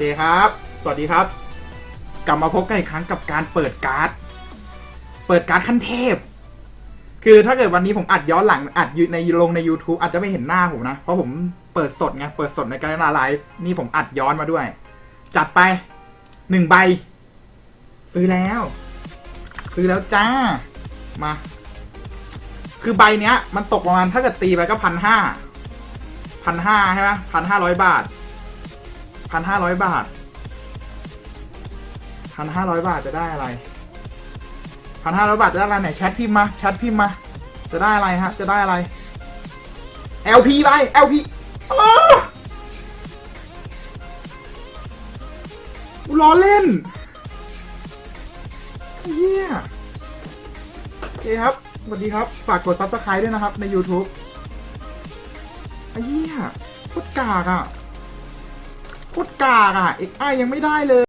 เคครับ สวัสดีครับ กลับมาพบกันอีกครั้งกับการเปิดการ์ด เปิดการ์ดขั้นเทพ คือถ้าเกิดวันนี้ผมอัดย้อนหลังอัดอยู่ในลงใน YouTube อาจจะไม่เห็นหน้าผมนะ เพราะผมเปิดสดไง เปิดสดในการไลฟ์ นี่ผมอัดย้อนมาด้วย จัดไปหนึ่งใบ ซื้อแล้ว ซื้อแล้วจ้า มา คือใบเนี้ย มันตกประมาณถ้าเกิดตีไปก็พันห้าพันห้าใช่ไหมพันห้าร้อยบาท พันห้าร้อยบาทพันห้าร้อยบาทจะได้อะไรพันห้าร้อยบาทจะได้อะไรไหนแชทพิมพ์มาแชทพิมพ์มา จะได้อะไรฮะ จะได้อะไร LP ไป LP อูล้อเล่นเฮียโอเคครับ สวัสดีครับ ฝากกด subscribe ด้วยนะครับ ใน YouTube ไอ้เหี้ยโคตรกากอะ โคตรกากอะเอกไอยังไม่ได้เลย